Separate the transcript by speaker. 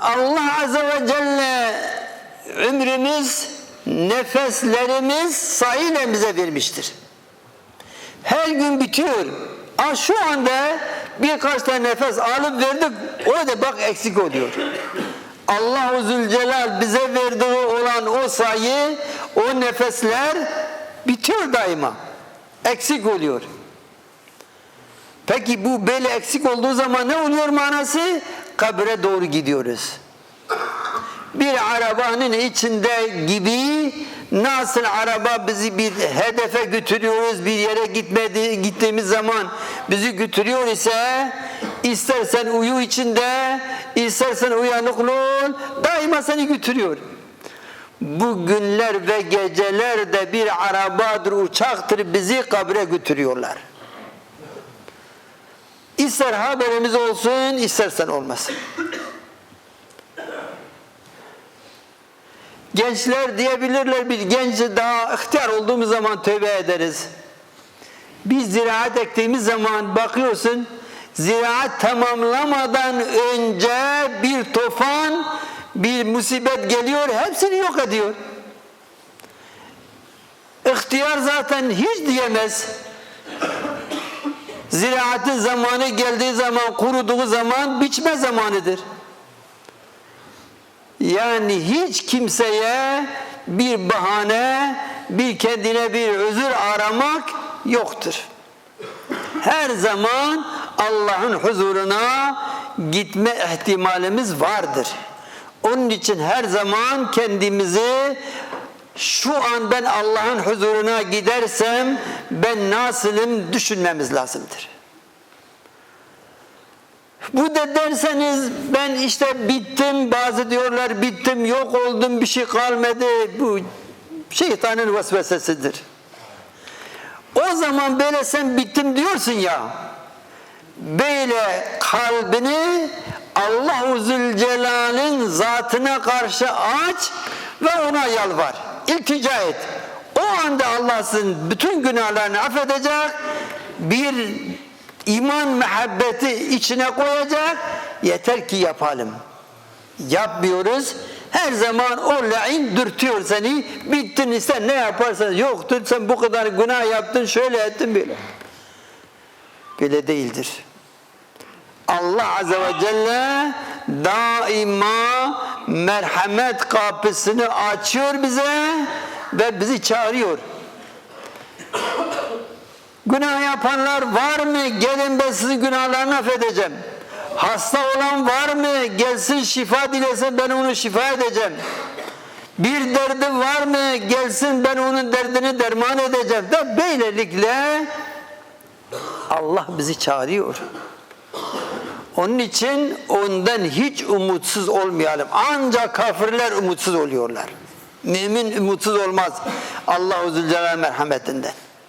Speaker 1: Allah Azze ve Celle ömrümüz, nefeslerimiz sayıyla bize vermiştir. Her gün bitiyor. Aa, şu anda birkaç tane nefes alıp verdik, o da bak eksik oluyor. Allah-u Zülcelal bize verdiği olan o sayı, o nefesler bitiyor daima. Eksik oluyor. Peki bu böyle eksik olduğu zaman ne oluyor manası? Kabre doğru gidiyoruz. Bir arabanın içinde gibi nasıl araba bizi bir hedefe götürüyoruz bir yere gitmedi gittiğimiz zaman bizi götürüyor ise istersen uyu içinde istersen uyanık ol daima seni götürüyor. Bu günler ve geceler de bir arabadır, uçaktır bizi kabre götürüyorlar. İster haberimiz olsun, istersen olmasın. Gençler diyebilirler bir genç daha ihtiyar olduğumuz zaman tövbe ederiz. Biz ziraat ektiğimiz zaman bakıyorsun ziraat tamamlamadan önce bir tufan bir musibet geliyor hepsini yok ediyor. İhtiyar zaten hiç diyemez. Ziraatın zamanı geldiği zaman, kuruduğu zaman biçme zamanıdır. Yani hiç kimseye bir bahane, bir kendine bir özür aramak yoktur. Her zaman Allah'ın huzuruna gitme ihtimalimiz vardır. Onun için her zaman kendimizi şu an ben Allah'ın huzuruna gidersem ben nasılım düşünmemiz lazımdır. Bu da derseniz ben işte bittim bazı diyorlar bittim yok oldum bir şey kalmadı bu şeytanın vesvesesidir. O zaman böyle sen bittim diyorsun ya böyle kalbini Allah-u Zülcelal'in zatına karşı aç ve ona yalvar. İltica et. O anda Allah bütün günahlarını affedecek. Bir iman muhabbeti içine koyacak. Yeter ki yapalım. Yapmıyoruz. Her zaman o lain dürtüyor seni. Bittin sen ne yaparsan yoktur. Sen bu kadar günah yaptın şöyle ettin böyle. Böyle değildir. Allah Azze ve Celle daima merhamet kapısını açıyor bize ve bizi çağırıyor. Günah yapanlar var mı? Gelin ben sizin günahlarını affedeceğim. Hasta olan var mı? Gelsin şifa dilesin ben onu şifa edeceğim. Bir derdi var mı? Gelsin ben onun derdini derman edeceğim. Ve böylelikle Allah bizi çağırıyor. Onun için ondan hiç umutsuz olmayalım. Ancak kafirler umutsuz oluyorlar. Mümin umutsuz olmaz. Allah-u Zülcelal merhametinden.